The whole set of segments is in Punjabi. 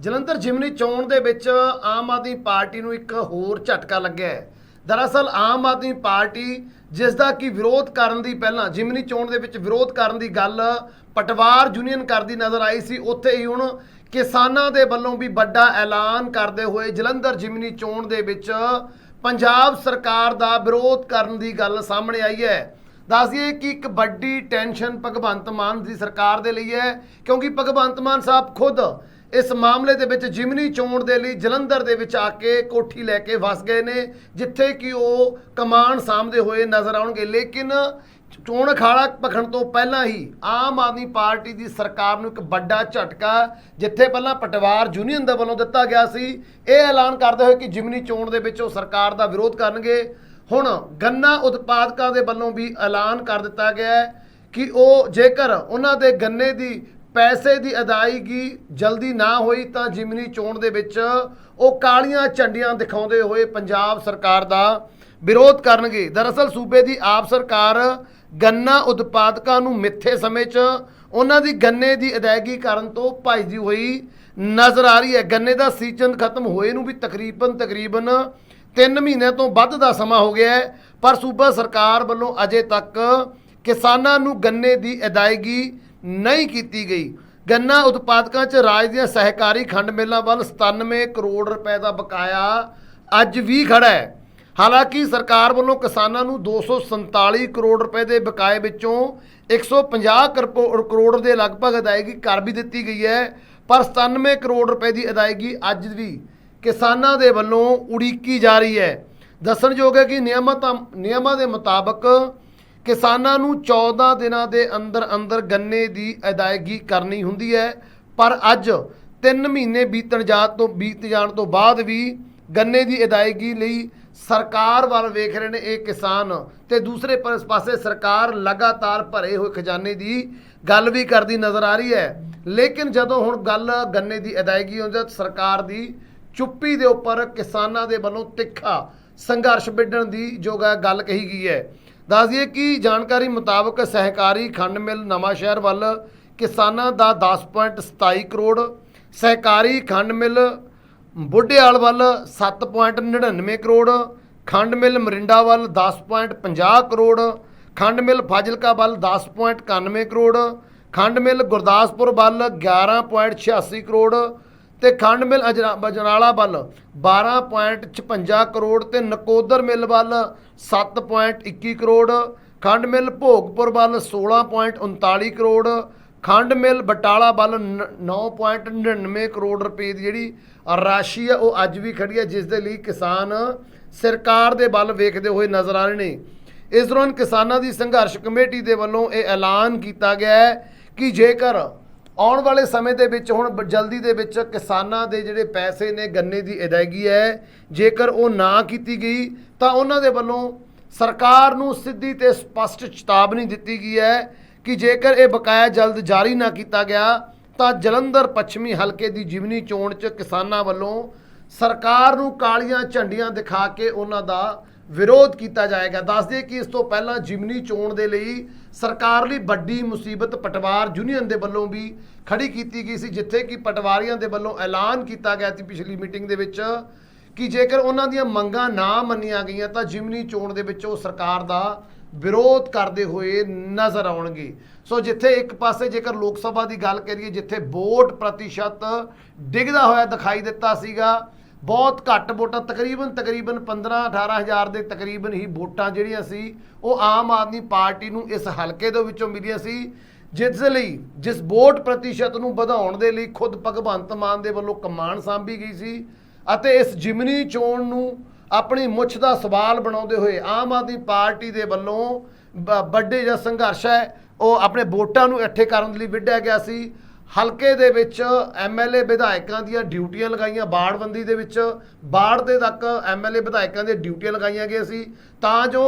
ਜਲੰਧਰ ਜਿਮਨੀ ਚੋਣ ਦੇ ਵਿੱਚ ਆਮ ਆਦਮੀ ਪਾਰਟੀ ਨੂੰ ਇੱਕ ਹੋਰ ਝਟਕਾ ਲੱਗਿਆ ਹੈ। ਦਰਅਸਲ ਆਮ ਆਦਮੀ ਪਾਰਟੀ ਜਿਸ ਦਾ ਕੀ ਵਿਰੋਧ ਕਰਨ ਦੀ ਪਹਿਲਾਂ ਜਿਮਨੀ ਚੋਣ ਦੇ ਵਿੱਚ ਵਿਰੋਧ ਕਰਨ ਦੀ ਗੱਲ ਪਟਵਾਰ ਯੂਨੀਅਨ ਕਰਦੀ ਨਜ਼ਰ ਆਈ ਸੀ, ਉੱਥੇ ਹੀ ਹੁਣ ਕਿਸਾਨਾਂ ਦੇ ਵੱਲੋਂ ਵੀ ਵੱਡਾ ਐਲਾਨ ਕਰਦੇ ਹੋਏ ਜਲੰਧਰ ਜਿਮਨੀ ਚੋਣ ਦੇ ਵਿੱਚ ਪੰਜਾਬ ਸਰਕਾਰ ਦਾ ਵਿਰੋਧ ਕਰਨ ਦੀ ਗੱਲ ਸਾਹਮਣੇ ਆਈ ਹੈ। ਦੱਸਦੀਏ ਕਿ ਇੱਕ ਵੱਡੀ ਟੈਨਸ਼ਨ ਭਗਵੰਤ ਮਾਨ ਦੀ ਸਰਕਾਰ ਦੇ ਲਈ ਹੈ, ਕਿਉਂਕਿ ਭਗਵੰਤ ਮਾਨ ਸਾਹਿਬ ਖੁਦ ਇਸ ਮਾਮਲੇ ਦੇ ਵਿੱਚ ਜਿਮਨੀ ਚੋਣ ਦੇ ਲਈ ਜਲੰਧਰ ਦੇ ਵਿੱਚ ਆ ਕੇ ਕੋਠੀ ਲੈ ਕੇ ਵਸ ਗਏ ਨੇ, ਜਿੱਥੇ ਕਿ ਉਹ ਕਮਾਨ ਸਾਹਮਣੇ ਹੋਏ ਨਜ਼ਰ ਆਉਣਗੇ। ਲੇਕਿਨ ਚੋਣ ਅਖਾੜਾ ਭਖਣ ਤੋਂ ਪਹਿਲਾਂ ਹੀ ਆਮ ਆਦਮੀ ਪਾਰਟੀ ਦੀ ਸਰਕਾਰ ਨੂੰ ਇੱਕ ਵੱਡਾ ਝਟਕਾ, ਜਿੱਥੇ ਪਹਿਲਾਂ ਪਟਵਾਰ ਯੂਨੀਅਨ ਦੇ ਵੱਲੋਂ ਦਿੱਤਾ ਗਿਆ ਸੀ, ਇਹ ਐਲਾਨ ਕਰਦੇ ਹੋਏ ਕਿ ਜਿਮਨੀ ਚੋਣ ਦੇ ਵਿੱਚ ਉਹ ਸਰਕਾਰ ਦਾ ਵਿਰੋਧ ਕਰਨਗੇ। ਹੁਣ ਗੰਨਾ ਉਤਪਾਦਕਾਂ ਦੇ ਵੱਲੋਂ ਵੀ ਐਲਾਨ ਕਰ ਦਿੱਤਾ ਗਿਆ ਹੈ ਕਿ ਉਹ ਜੇਕਰ ਉਹਨਾਂ ਦੇ ਗੰਨੇ ਦੀ ਪੈਸੇ ਦੀ ਅਦਾਇਗੀ ਜਲਦੀ ਨਾ ਹੋਈ ਤਾਂ ਜਿਮਨੀ ਚੋਣ ਦੇ ਵਿੱਚ ਉਹ ਕਾਲੀਆਂ ਝੰਡੀਆਂ ਦਿਖਾਉਂਦੇ ਹੋਏ ਪੰਜਾਬ ਸਰਕਾਰ ਦਾ ਵਿਰੋਧ ਕਰਨਗੇ। ਦਰਅਸਲ ਸੂਬੇ ਦੀ ਆਪ ਸਰਕਾਰ ਗੰਨਾ ਉਤਪਾਦਕਾਂ ਨੂੰ ਮਿੱਥੇ ਸਮੇਂ 'ਚ ਉਹਨਾਂ ਦੀ ਗੰਨੇ ਦੀ ਅਦਾਇਗੀ ਕਰਨ ਤੋਂ ਭੱਜਦੀ ਹੋਈ ਨਜ਼ਰ ਆ ਰਹੀ ਹੈ। ਗੰਨੇ ਦਾ ਸੀਜ਼ਨ ਖਤਮ ਹੋਏ ਨੂੰ ਵੀ ਤਕਰੀਬਨ ਤਕਰੀਬਨ 3 ਮਹੀਨਿਆਂ ਤੋਂ ਵੱਧ ਦਾ ਸਮਾਂ ਹੋ ਗਿਆ ਹੈ, ਪਰ ਸੂਬਾ ਸਰਕਾਰ ਵੱਲੋਂ ਅਜੇ ਤੱਕ ਕਿਸਾਨਾਂ ਨੂੰ ਗੰਨੇ ਦੀ ਅਦਾਇਗੀ ਨਹੀਂ ਕੀਤੀ ਗਈ। ਗੰਨਾ ਉਤਪਾਦਕਾਂ 'ਚ ਰਾਜ ਦੀਆਂ ਸਹਿਕਾਰੀ ਖੰਡ ਮਿੱਲਾਂ ਵੱਲ 97 ਕਰੋੜ ਰੁਪਏ ਦਾ ਬਕਾਇਆ ਅੱਜ ਵੀ ਖੜਾ ਹੈ। ਹਾਲਾਂਕਿ ਸਰਕਾਰ ਵੱਲੋਂ ਕਿਸਾਨਾਂ ਨੂੰ 247 ਕਰੋੜ ਰੁਪਏ ਦੇ ਬਕਾਏ ਵਿੱਚੋਂ 150 ਕਰਪੋ- ਕਰੋੜ ਦੇ ਲਗਭਗ ਅਦਾਇਗੀ ਕਰ ਵੀ ਦਿੱਤੀ ਗਈ ਹੈ, ਪਰ 97 ਕਰੋੜ ਰੁਪਏ ਦੀ ਅਦਾਇਗੀ ਅੱਜ ਵੀ ਕਿਸਾਨਾਂ ਦੇ ਵੱਲੋਂ ਉਡੀਕੀ ਜਾ ਰਹੀ ਹੈ। ਦੱਸਣਯੋਗ ਹੈ ਕਿ ਨਿਯਮਤ ਨਿਯਮਾਂ ਦੇ ਮੁਤਾਬਕ ਕਿਸਾਨਾਂ ਨੂੰ 14 ਦਿਨਾਂ ਦੇ ਅੰਦਰ ਅੰਦਰ ਗੰਨੇ ਦੀ ਅਦਾਇਗੀ ਕਰਨੀ ਹੁੰਦੀ ਹੈ। ਪਰ ਅੱਜ 3 ਮਹੀਨੇ ਬੀਤਣ ਜਾ ਤੋਂ ਬੀਤ ਜਾਣ ਤੋਂ ਬਾਅਦ ਵੀ ਗੰਨੇ ਦੀ ਅਦਾਇਗੀ ਲਈ ਸਰਕਾਰ ਵੱਲ ਵੇਖ ਰਹੇ ਨੇ ਇਹ ਕਿਸਾਨ। ਤੇ ਦੂਸਰੇ ਪਾਸੇ ਸਰਕਾਰ ਲਗਾਤਾਰ ਭਰੇ ਹੋਏ ਖਜ਼ਾਨੇ ਦੀ ਗੱਲ ਵੀ ਕਰਦੀ ਨਜ਼ਰ ਆ ਰਹੀ ਹੈ। ਲੇਕਿਨ ਜਦੋਂ ਹੁਣ ਗੱਲ ਗੰਨੇ ਦੀ ਅਦਾਇਗੀ ਹੁੰਦੀ ਹੈ ਤਾਂ ਸਰਕਾਰ ਦੀ ਚੁੱਪੀ ਦੇ ਉੱਪਰ ਕਿਸਾਨਾਂ ਦੇ ਵੱਲੋਂ ਤਿੱਖਾ ਸੰਘਰਸ਼ ਵਿੱਢਣ ਦੀ ਜੋ ਹੈ ਗੱਲ ਕਹੀ ਗਈ ਹੈ। ਦੱਸ ਦਈਏ ਕਿ ਜਾਣਕਾਰੀ ਮੁਤਾਬਕ ਸਹਿਕਾਰੀ ਖੰਡ ਮਿੱਲ ਨਵਾਂ ਸ਼ਹਿਰ ਵੱਲ ਕਿਸਾਨਾਂ ਦਾ 10.27 ਕਰੋੜ, ਸਹਿਕਾਰੀ ਖੰਡ ਮਿੱਲ ਬੁੱਢੇਆਲ ਵੱਲ 7.99 ਕਰੋੜ, ਖੰਡ ਮਿੱਲ ਮਰਿੰਡਾ ਵੱਲ 10.50 ਕਰੋੜ, ਖੰਡ ਮਿੱਲ ਫਾਜ਼ਿਲਕਾ ਵੱਲ 10.91 ਕਰੋੜ, ਖੰਡ ਮਿੱਲ ਗੁਰਦਾਸਪੁਰ ਵੱਲ 11.86 ਕਰੋੜ ਤੇ ਖੰਡ ਮਿਲ ਅਜਨਾ- ਬਜਨਾਲਾ ਵੱਲ 12.56 ਕਰੋੜ ਤੇ ਨਕੋਦਰ ਮਿਲ ਵੱਲ 7.21 ਕਰੋੜ, ਖੰਡ ਮਿਲ ਭੋਗਪੁਰ ਵੱਲ 16.39 ਕਰੋੜ, ਖੰਡ ਮਿਲ ਬਟਾਲਾ ਵੱਲ ਨ- 9.99 ਕਰੋੜ ਰੁਪਏ ਦੀ ਜਿਹੜੀ ਰਾਸ਼ੀ ਹੈ ਉਹ ਅੱਜ ਵੀ ਖੜੀ ਹੈ ਜਿਸ ਦੇ ਲਈ ਕਿਸਾਨ ਸਰਕਾਰ ਦੇ ਵੱਲ ਵੇਖਦੇ ਹੋਏ ਨਜ਼ਰ ਆ ਰਹੇ ਨੇ। ਇਸ ਦੌਰਾਨ ਕਿਸਾਨਾਂ ਦੀ ਸੰਘਰਸ਼ ਕਮੇਟੀ ਦੇ ਵੱਲੋਂ ਇਹ ਐਲਾਨ ਕੀਤਾ ਗਿਆ ਹੈ ਕਿ ਜੇਕਰ ਆਉਣ ਵਾਲੇ ਸਮੇਂ ਦੇ ਵਿੱਚ ਹੁਣ ਬ- ਜਲਦੀ ਦੇ ਵਿੱਚ ਕਿਸਾਨਾਂ ਦੇ ਜਿਹੜੇ ਪੈਸੇ ਨੇ ਗੰਨੇ ਦੀ ਅਦਾਇਗੀ ਹੈ। ਜੇਕਰ ਉਹ ਨਾ ਕੀਤੀ ਗਈ, ਤਾਂ ਉਹਨਾਂ ਦੇ ਵੱਲੋਂ ਸਰਕਾਰ ਨੂੰ ਸਿੱਧੀ ਤੇ ਸਪਸ਼ਟ ਚੇਤਾਵਨੀ ਦਿੱਤੀ ਗਈ ਹੈ ਕਿ ਜੇਕਰ ਇਹ ਬਕਾਇਆ ਜਲਦ ਜਾਰੀ ਨਾ ਕੀਤਾ ਗਿਆ, ਤਾਂ ਜਲੰਧਰ ਪੱਛਮੀ ਹਲਕੇ ਦੀ ਜਿਮਨੀ ਚੋਣ 'ਚ ਕਿਸਾਨਾਂ ਵੱਲੋਂ ਸਰਕਾਰ ਨੂੰ ਕਾਲੀਆਂ ਝੰਡੀਆਂ ਦਿਖਾ ਕੇ ਉਹਨਾਂ ਦਾ ਵਿਰੋਧ ਕੀਤਾ ਜਾਏਗਾ। ਦੱਸਦੇ ਕਿ ਇਸ ਤੋਂ ਪਹਿਲਾਂ ਜਿਮਨੀ ਚੋਣ ਦੇ ਲਈ ਸਰਕਾਰ ਲਈ ਵੱਡੀ ਮੁਸੀਬਤ ਪਟਵਾਰ ਯੂਨੀਅਨ ਦੇ ਵੱਲੋਂ ਵੀ ਖੜੀ ਕੀਤੀ ਗਈ ਸੀ, ਜਿੱਥੇ ਕਿ ਪਟਵਾਰੀਆਂ ਦੇ ਵੱਲੋਂ ਐਲਾਨ ਕੀਤਾ ਗਿਆ ਸੀ ਪਿਛਲੀ ਮੀਟਿੰਗ ਦੇ ਵਿੱਚ ਕਿ ਜੇਕਰ ਉਹਨਾਂ ਦੀਆਂ ਮੰਗਾਂ ਨਾ ਮੰਨੀਆਂ ਗਈਆਂ ਤਾਂ ਜਿਮਨੀ ਚੋਣ ਦੇ ਵਿੱਚ ਉਹ ਸਰਕਾਰ ਦਾ ਵਿਰੋਧ ਕਰਦੇ ਹੋਏ ਨਜ਼ਰ ਆਉਣਗੇ। ਸੋ ਜਿੱਥੇ ਇੱਕ ਪਾਸੇ ਜੇਕਰ ਲੋਕ ਸਭਾ ਦੀ ਗੱਲ ਕਰੀਏ, ਜਿੱਥੇ ਵੋਟ ਪ੍ਰਤੀਸ਼ਤ ਡਿੱਗਦਾ ਹੋਇਆ ਦਿਖਾਈ ਦਿੱਤਾ ਸੀਗਾ ਬਹੁਤ ਘੱਟ ਵੋਟਾਂ, ਤਕਰੀਬਨ ਤਕਰੀਬਨ 15 18000 ਦੇ ਤਕਰੀਬਨ ਹੀ ਵੋਟਾਂ ਜਿਹੜੀਆਂ ਸੀ, ਉਹ ਆਮ ਆਦਮੀ ਪਾਰਟੀ ਨੂੰ ਇਸ ਹਲਕੇ ਦੇ ਵਿੱਚੋਂ ਮਿਲੀਆਂ ਸੀ, ਜਿਸ ਲਈ, ਜਿਸ ਵੋਟ ਪ੍ਰਤੀਸ਼ਤ ਨੂੰ ਵਧਾਉਣ ਦੇ ਲਈ ਖੁਦ ਭਗਵੰਤ ਮਾਨ ਦੇ ਵੱਲੋਂ ਕਮਾਨ ਸਾਂਭੀ ਗਈ ਸੀ, ਅਤੇ ਇਸ ਜਿਮਨੀ ਚੋਣ ਨੂੰ ਆਪਣੀ ਮੁੱਛ ਦਾ ਸਵਾਲ ਬਣਾਉਂਦੇ ਹੋਏ ਆਮ ਆਦਮੀ ਪਾਰਟੀ ਦੇ ਵੱਲੋਂ ਬ- ਵੱਡੇ ਜਿਹੜਾ ਸੰਘਰਸ਼ ਹੈ, ਉਹ ਆਪਣੇ ਵੋਟਾਂ ਨੂੰ ਇਕੱਠੇ ਕਰਨ ਲਈ ਵਿੱਢਿਆ ਗਿਆ ਸੀ ਹਲਕੇ ਦੇ ਵਿੱਚ ਐਮਐਲਏ ਵਿਧਾਇਕਾਂ ਦੀਆਂ ਡਿਊਟੀਆਂ ਲਗਾਈਆਂ, ਬਾੜਬੰਦੀ ਦੇ ਵਿੱਚ ਬਾੜ ਦੇ ਤੱਕ ਐਮਐਲਏ ਵਿਧਾਇਕਾਂ ਦੀਆਂ ਡਿਊਟੀਆਂ ਲਗਾਈਆਂ ਗਈਆਂ ਸੀ। ਤਾਂ ਜੋ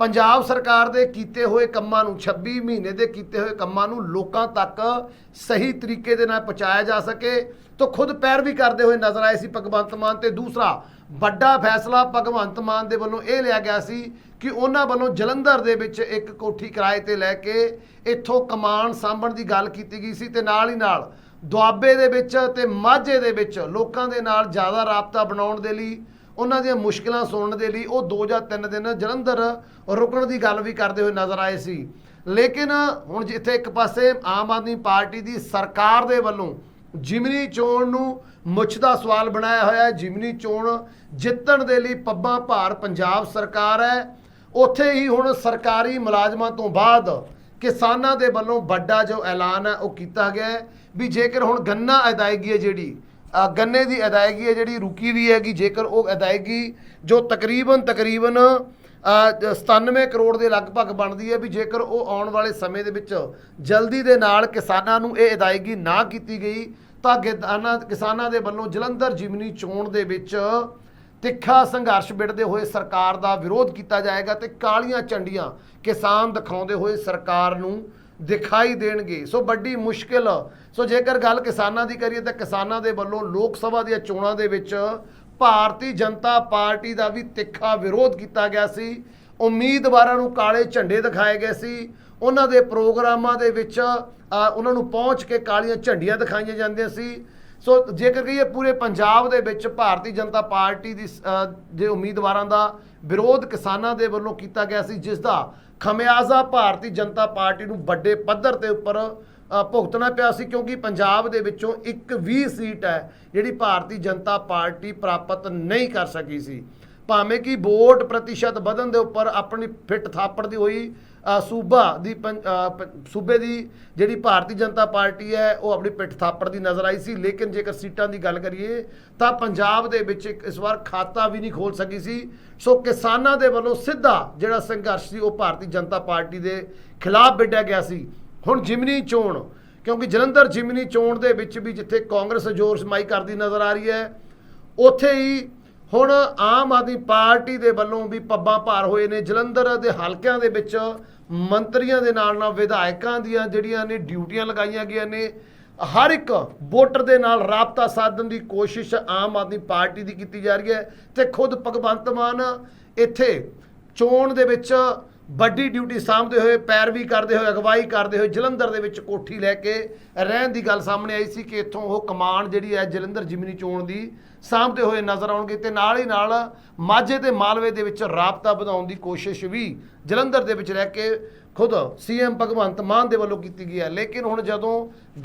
ਪੰਜਾਬ ਸਰਕਾਰ ਦੇ ਕੀਤੇ ਹੋਏ ਕੰਮਾਂ ਨੂੰ 26 ਮਹੀਨੇ ਦੇ ਕੀਤੇ ਹੋਏ ਕੰਮਾਂ ਨੂੰ ਲੋਕਾਂ ਤੱਕ ਸਹੀ ਤਰੀਕੇ ਦੇ ਨਾਲ ਪਹੁੰਚਾਇਆ ਜਾ ਸਕੇ, ਤਾਂ ਖੁਦ ਪੈਰਵੀ ਕਰਦੇ ਹੋਏ ਨਜ਼ਰ ਆਏ ਸੀ ਭਗਵੰਤ ਮਾਨ ਤੇ ਦੂਸਰਾ ਵੱਡਾ ਫੈਸਲਾ ਭਗਵੰਤ ਮਾਨ ਦੇ ਵੱਲੋਂ ਇਹ ਲਿਆ ਗਿਆ ਸੀ ਕਿ ਉਹਨਾਂ ਵੱਲੋਂ ਜਲੰਧਰ ਦੇ ਵਿੱਚ ਇੱਕ ਕੋਠੀ ਕਿਰਾਏ ਤੇ ਲੈ ਕੇ ਇੱਥੋਂ ਕਮਾਨ ਸਾਂਭਣ ਦੀ ਗੱਲ ਕੀਤੀ ਗਈ ਸੀ ਤੇ ਨਾਲ ਹੀ ਨਾਲ ਦੁਆਬੇ ਦੇ ਵਿੱਚ ਤੇ ਮਾਝੇ ਦੇ ਵਿੱਚ ਲੋਕਾਂ ਦੇ ਨਾਲ ਜ਼ਿਆਦਾ ਰਾਬਤਾ ਬਣਾਉਣ ਦੇ ਲਈ, ਉਹਨਾਂ ਦੀਆਂ ਮੁਸ਼ਕਲਾਂ ਸੁਣਨ ਦੇ ਲਈ ਉਹ 2 ਜਾਂ 3 ਦਿਨ ਜਲੰਧਰ ਰੁਕਣ ਦੀ ਗੱਲ ਵੀ ਕਰਦੇ ਹੋਏ ਨਜ਼ਰ ਆਏ ਸੀ। ਲੇਕਿਨ ਹੁਣ ਜਿੱਥੇ ਇੱਕ ਪਾਸੇ ਆਮ ਆਦਮੀ ਪਾਰਟੀ ਦੀ ਸਰਕਾਰ ਦੇ ਵੱਲੋਂ ਜਿਮਨੀ ਚੋਣ ਨੂੰ ਮੁੱਛ ਦਾ ਸਵਾਲ ਬਣਾਇਆ ਹੋਇਆ ਹੈ। ਜਿਮਨੀ ਚੋਣ ਜਿੱਤਣ ਦੇ ਲਈ ਪੱਬਾਂ ਭਾਰ ਪੰਜਾਬ ਸਰਕਾਰ ਹੈ। ਉੱਥੇ ਹੀ ਹੁਣ ਸਰਕਾਰੀ ਮੁਲਾਜ਼ਮਾਂ ਤੋਂ ਬਾਅਦ ਕਿਸਾਨਾਂ ਦੇ ਵੱਲੋਂ ਵੱਡਾ ਜੋ ਐਲਾਨ ਹੈ ਉਹ ਕੀਤਾ ਗਿਆ ਹੈ। ਵੀ ਜੇਕਰ ਹੁਣ ਗੰਨਾ ਅਦਾਇਗੀ ਹੈ ਜਿਹੜੀ ਗੰਨੇ ਦੀ ਅਦਾਇਗੀ ਹੈ ਜਿਹੜੀ ਰੁਕੀ ਵੀ ਹੈਗੀ ਜੇਕਰ ਉਹ ਅਦਾਇਗੀ ਜੋ ਤਕਰੀਬਨ ਤਕਰੀਬਨ ਅ, 97 ਕਰੋੜ ਦੇ ਲਗਭਗ ਬਣਦੀ ਹੈ ਵੀ ਜੇਕਰ ਉਹ ਆਉਣ ਵਾਲੇ ਸਮੇਂ ਦੇ ਵਿੱਚ ਜਲਦੀ ਦੇ ਨਾਲ ਕਿਸਾਨਾਂ ਨੂੰ ਇਹ ਅਦਾਇਗੀ ਨਾ ਕੀਤੀ ਗਈ ਤਾਂ ਕਿਸਾਨਾਂ ਕਿਸਾਨਾਂ ਦੇ ਵੱਲੋਂ ਜਲੰਧਰ ਜਿਮਨੀ ਚੋਣ ਦੇ ਵਿੱਚ ਤਿੱਖਾ ਸੰਘਰਸ਼ ਵਿੜਦੇ ਹੋਏ ਸਰਕਾਰ ਦਾ ਵਿਰੋਧ ਕੀਤਾ ਜਾਏਗਾ ਤੇ ਕਾਲੀਆਂ ਝੰਡੀਆਂ ਕਿਸਾਨ ਦਿਖਾਉਂਦੇ ਹੋਏ ਸਰਕਾਰ ਨੂੰ ਦਿਖਾਈ ਦੇਣਗੇ। ਸੋ ਵੱਡੀ ਮੁਸ਼ਕਿਲ। ਸੋ ਜੇਕਰ ਗੱਲ ਕਿਸਾਨਾਂ ਦੀ ਕਰੀਏ ਤਾਂ ਕਿਸਾਨਾਂ ਦੇ ਵੱਲੋਂ ਲੋਕ ਸਭਾ ਦੀਆਂ ਚੋਣਾਂ ਦੇ ਵਿੱਚ ਭਾਰਤੀ ਜਨਤਾ ਪਾਰਟੀ ਦਾ ਵੀ ਤਿੱਖਾ ਵਿਰੋਧ ਕੀਤਾ ਗਿਆ ਸੀ। ਉਮੀਦਵਾਰਾਂ ਨੂੰ ਕਾਲੇ ਝੰਡੇ ਦਿਖਾਏ ਗਏ ਸੀ। ਉਹਨਾਂ ਦੇ ਪ੍ਰੋਗਰਾਮਾਂ ਦੇ ਵਿੱਚ ਉਹਨਾਂ ਨੂੰ ਪਹੁੰਚ ਕੇ ਕਾਲੀਆਂ ਝੰਡੀਆਂ ਦਿਖਾਈਆਂ ਜਾਂਦੀਆਂ ਸੀ। ਸੋ ਜੇਕਰ ਕਹੀਏ ਪੂਰੇ ਪੰਜਾਬ ਦੇ ਵਿੱਚ ਭਾਰਤੀ ਜਨਤਾ ਪਾਰਟੀ ਦੀ ਅ, ਦੇ ਉਮੀਦਵਾਰਾਂ ਦਾ ਵਿਰੋਧ ਕਿਸਾਨਾਂ ਦੇ ਵੱਲੋਂ ਕੀਤਾ ਗਿਆ ਸੀ ਜਿਸ ਦਾ ਖਮਿਆਜ਼ਾ ਭਾਰਤੀ ਜਨਤਾ ਪਾਰਟੀ ਨੂੰ ਵੱਡੇ ਪੱਧਰ ਤੇ ਉੱਪਰ ਭੁਗਤਣਾ ਪਿਆ ਸੀ ਕਿਉਂਕਿ ਪੰਜਾਬ ਦੇ ਵਿੱਚੋਂ ਇੱਕ ਵੀ ਸੀਟ ਹੈ ਜਿਹੜੀ ਭਾਰਤੀ ਜਨਤਾ ਪਾਰਟੀ ਪ੍ਰਾਪਤ ਨਹੀਂ ਕਰ ਸਕੀ ਸੀ। ਭਾਵੇਂ ਕਿ ਵੋਟ ਪ੍ਰਤੀਸ਼ਤ ਵਧਣ ਦੇ ਉੱਪਰ ਆਪਣੀ ਫਿੱਟ ਥਾਪੜ ਦੀ ਹੋਈ ਸੂਬਾ ਦੀ ਪੰ- ਸੂਬੇ ਦੀ ਜਿਹੜੀ ਭਾਰਤੀ ਜਨਤਾ ਪਾਰਟੀ ਹੈ, ਉਹ ਆਪਣੀ ਪਿੱਠ ਥਾਪੜ ਦੀ ਨਜ਼ਰ ਆਈ ਸੀ। ਲੇਕਿਨ ਜੇਕਰ ਸੀਟਾਂ ਦੀ ਗੱਲ ਕਰੀਏ, ਤਾਂ ਪੰਜਾਬ ਦੇ ਵਿੱਚ ਇਸ ਵਾਰ ਖਾਤਾ ਵੀ ਨਹੀਂ ਖੋਲ ਸਕੀ ਸੀ। ਸੋ ਕਿਸਾਨਾਂ ਦੇ ਵੱਲੋਂ ਸਿੱਧਾ ਜਿਹੜਾ ਸੰਘਰਸ਼ ਸੀ, ਉਹ ਭਾਰਤੀ ਜਨਤਾ ਪਾਰਟੀ ਦੇ ਖਿਲਾਫ ਵਿੱਢਿਆ ਗਿਆ ਸੀ। ਹੁਣ ਜਿਮਨੀ ਚੋਣ, ਕਿਉਂਕਿ ਜਲੰਧਰ ਜਿਮਨੀ ਚੋਣ ਦੇ ਵਿੱਚ ਵੀ ਜਿੱਥੇ ਕਾਂਗਰਸ ਜ਼ੋਰ ਸਮਾਈ ਕਰਦੀ ਨਜ਼ਰ ਆ ਰਹੀ ਹੈ, ਉੱਥੇ ਹੀ ਹੁਣ ਆਮ ਆਦਮੀ ਪਾਰਟੀ ਦੇ ਵੱਲੋਂ ਵੀ ਪੱਬਾਂ ਭਾਰ ਹੋਏ ਨੇ। ਜਲੰਧਰ ਦੇ ਹਲਕਿਆਂ ਦੇ ਵਿੱਚ ਮੰਤਰੀਆਂ ਦੇ ਨਾਲ ਨਾਲ ਵਿਧਾਇਕਾਂ ਦੀਆਂ ਜਿਹੜੀਆਂ ਨੇ ਡਿਊਟੀਆਂ ਲਗਾਈਆਂ ਗਈਆਂ ਨੇ। ਹਰ ਇੱਕ ਵੋਟਰ ਦੇ ਨਾਲ ਰਾਬਤਾ ਸਾਧਣ ਦੀ ਕੋਸ਼ਿਸ਼ ਆਮ ਆਦਮੀ ਪਾਰਟੀ ਦੀ ਕੀਤੀ ਜਾ ਰਹੀ ਹੈ ਤੇ ਖੁਦ ਭਗਵੰਤ ਮਾਨ ਇੱਥੇ ਚੋਣ ਦੇ ਵਿੱਚ ਵੱਡੀ ਡਿਊਟੀ ਸਾਂਭਦੇ ਹੋਏ, ਪੈਰਵੀ ਕਰਦੇ ਹੋਏ, ਅਗਵਾਈ ਕਰਦੇ ਹੋਏ ਜਲੰਧਰ ਦੇ ਵਿੱਚ ਕੋਠੀ ਲੈ ਕੇ ਰਹਿਣ ਦੀ ਗੱਲ ਸਾਹਮਣੇ ਆਈ ਸੀ ਕਿ ਇੱਥੋਂ ਉਹ ਕਮਾਨ ਜਿਹੜੀ ਹੈ ਜਲੰਧਰ ਜਿਮਨੀ ਚੋਣ ਦੀ ਸਾਂਭਦੇ ਹੋਏ ਨਜ਼ਰ ਆਉਣਗੇ ਤੇ ਨਾਲ ਹੀ ਨਾਲ ਮਾਝੇ ਤੇ ਮਾਲਵੇ ਦੇ ਵਿੱਚ ਰਾਬਤਾ ਵਧਾਉਣ ਦੀ ਕੋਸ਼ਿਸ਼ ਵੀ ਜਲੰਧਰ ਦੇ ਵਿੱਚ ਰਹਿ ਕੇ ਖੁਦ ਸੀਐਮ ਭਗਵੰਤ ਮਾਨ ਦੇ ਵੱਲੋਂ ਕੀਤੀ ਗਈ ਹੈ। ਲੇਕਿਨ ਹੁਣ ਜਦੋਂ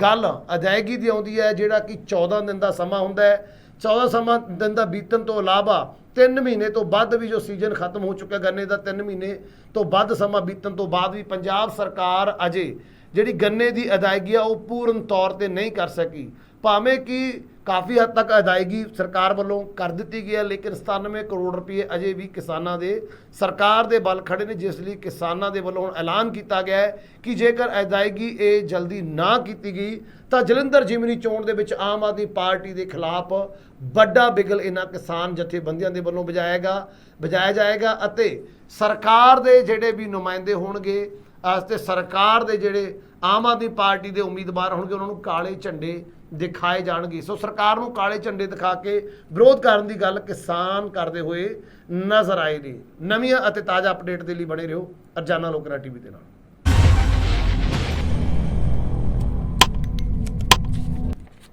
ਗੱਲ ਅਦਾਇਗੀ ਦੀ ਆਉਂਦੀ ਹੈ, ਜਿਹੜਾ ਕਿ 14 ਦਿਨ ਦਾ ਸਮਾਂ ਹੁੰਦਾ ਹੈ 14 ਸਮਾਂ ਦਿਨ ਦਾ ਬੀਤਣ ਤੋਂ ਇਲਾਵਾ 3 ਮਹੀਨੇ ਤੋਂ ਵੱਧ ਵੀ ਜੋ ਸੀਜ਼ਨ ਖਤਮ ਹੋ ਚੁੱਕਾ ਗੰਨੇ ਦਾ 3 ਮਹੀਨੇ ਤੋਂ ਵੱਧ ਸਮਾਂ ਬੀਤਣ ਤੋਂ ਬਾਅਦ ਵੀ ਪੰਜਾਬ ਸਰਕਾਰ ਅਜੇ ਜਿਹੜੀ ਗੰਨੇ ਦੀ ਅਦਾਇਗੀ ਆ, ਉਹ ਪੂਰਨ ਤੌਰ ਤੇ ਨਹੀਂ ਕਰ ਸਕੀ। ਭਾਵੇਂ ਕਿ ਕਾਫੀ ਹੱਦ ਤੱਕ ਅਦਾਇਗੀ ਸਰਕਾਰ ਵੱਲੋਂ ਕਰ ਦਿੱਤੀ ਗਈ ਹੈ, ਲੇਕਿਨ 97 ਕਰੋੜ ਰੁਪਏ ਅਜੇ ਵੀ ਕਿਸਾਨਾਂ ਦੇ ਸਰਕਾਰ ਦੇ ਬਲ ਖੜੇ ਨੇ, ਜਿਸ ਲਈ ਕਿਸਾਨਾਂ ਦੇ ਵੱਲੋਂ ਹੁਣ ਐਲਾਨ ਕੀਤਾ ਗਿਆ ਹੈ ਕਿ ਜੇਕਰ ਅਦਾਇਗੀ ਇਹ ਜਲਦੀ ਨਾ ਕੀਤੀ ਗਈ, ਤਾਂ ਜਲੰਧਰ ਜਿਮਨੀ ਚੋਣ ਦੇ ਵਿੱਚ ਆਮ ਆਦਮੀ ਪਾਰਟੀ ਦੇ ਖਿਲਾਫ ਵੱਡਾ ਬਿਗਲ ਇਹਨਾਂ ਕਿਸਾਨ ਜਥੇਬੰਦੀਆਂ ਦੇ ਵੱਲੋਂ ਵਜਾਏਗਾ ਵਜਾਇਆ ਜਾਏਗਾ ਅਤੇ ਸਰਕਾਰ ਦੇ ਜਿਹੜੇ ਵੀ ਨੁਮਾਇੰਦੇ ਹੋਣਗੇ ਅਹ ਤੇ ਸਰਕਾਰ ਦੇ ਜਿਹੜੇ ਆਮ ਆਦਮੀ ਪਾਰਟੀ ਦੇ ਉਮੀਦਵਾਰ ਹੋਣਗੇ, ਉਹਨਾਂ ਨੂੰ ਕਾਲੇ ਝੰਡੇ ਦਿਖਾਏ ਜਾਣਗੇ। ਸੋ ਸਰਕਾਰ ਨੂੰ ਕਾਲੇ ਝੰਡੇ ਦਿਖਾ ਕੇ ਵਿਰੋਧ ਕਰਨ ਦੀ ਗੱਲ ਕਿਸਾਨ ਕਰਦੇ ਹੋਏ ਨਜ਼ਰ ਆਏ ਨੇ। ਨਵੀਆਂ ਅਤੇ ਤਾਜ਼ਾ ਅਪਡੇਟ ਦੇ ਲਈ ਬਣੇ ਰਹੋ ਅਰਜਾਨਾ ਲੋਕਰਾ ਟੀਵੀ ਦੇ ਨਾਲ।